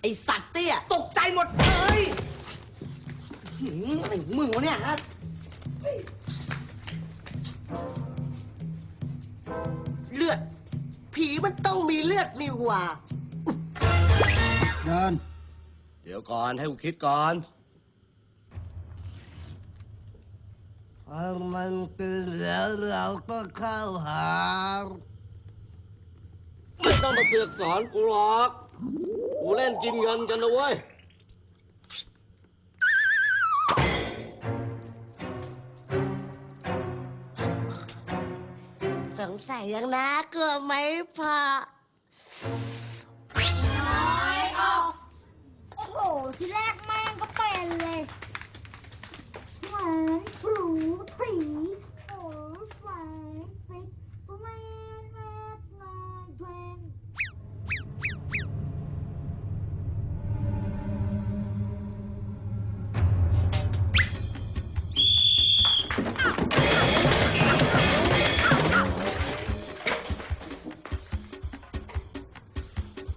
ไอสัตว์เตี้ย ตกใจหมดเลยหืมอะไรของมึงวะเนี่ยฮะเฮ้ยเลือด ผีมันต้องมีเลือดนี่หว่า เดิน เดี๋ยวก่อนให้กูคิดก่อนพอมันตื่นแล้วเราก็เข้าหา ไม่ต้องมาเสือกสอนกูหรอก กูเล่นกินเงินกันนะเว้ย สงสัยยังนะเกลือไหมพอน้อยออก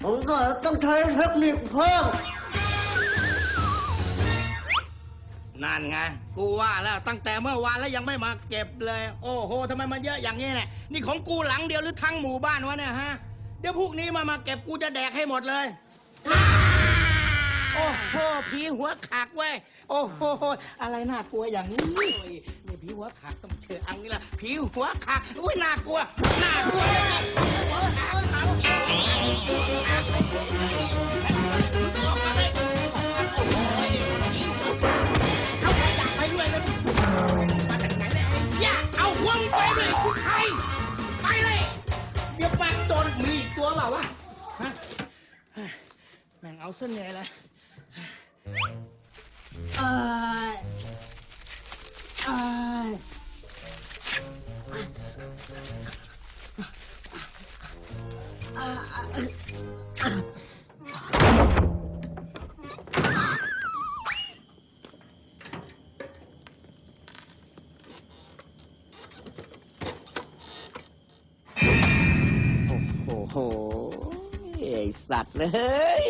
ผมก็ต้องใช้เทคนิคเพิ่มนั่นไง กูว่าแล้วตั้งแต่เมื่อวานแล้วยังไม่มาเก็บเลย โอ้โหทำไมมันเยอะอย่างนี้เนี่ยนี่ของกูหลังเดียวหรือทั้งหมู่บ้านวะเนี่ยฮะ เดี๋ยวพวกนี้มามาเก็บกูจะแดกให้หมดเลย โอ้โหผีหัวขากเว้ย โอ้โหอะไรน่ากลัวอย่างนี้นี่ผีหัวขากต้องเจออังนี้ละผีหัวขากอุ้ยน่ากลัว น่ากลัวเลย อีกตัวเปล่าวะฮ สัตว์เลย